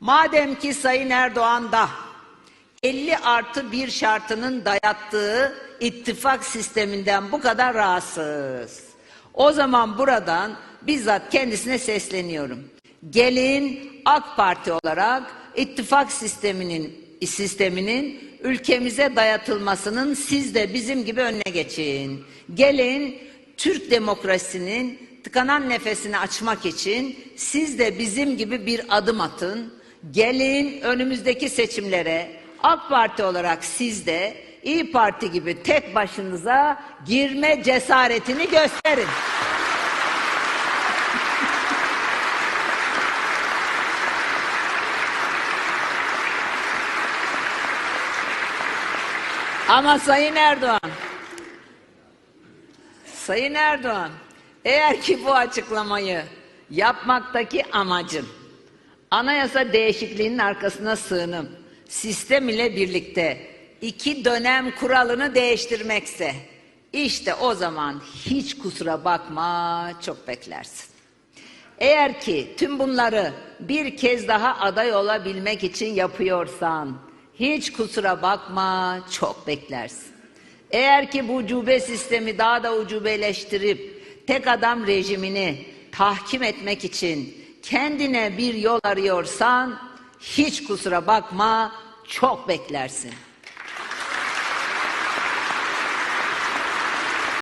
Madem ki Sayın Erdoğan da 50 artı bir şartının dayattığı ittifak sisteminden bu kadar rahatsız. O zaman buradan bizzat kendisine sesleniyorum. Gelin AK Parti olarak ittifak sisteminin sisteminin ülkemize dayatılmasının siz de bizim gibi önüne geçin. Gelin Türk demokrasinin tıkanan nefesini açmak için siz de bizim gibi bir adım atın. Gelin önümüzdeki seçimlere AK Parti olarak siz de İyi Parti gibi tek başınıza girme cesaretini gösterin. Ama Sayın Erdoğan, Sayın Erdoğan, eğer ki bu açıklamayı yapmaktaki amacın anayasa değişikliğinin arkasına sığınıp sistem ile birlikte iki dönem kuralını değiştirmekse işte o zaman hiç kusura bakma çok beklersin. Eğer ki tüm bunları bir kez daha aday olabilmek için yapıyorsan hiç kusura bakma çok beklersin. Eğer ki bu ucube sistemi daha da ucubeleştirip tek adam rejimini tahkim etmek için kendine bir yol arıyorsan hiç kusura bakma çok beklersin.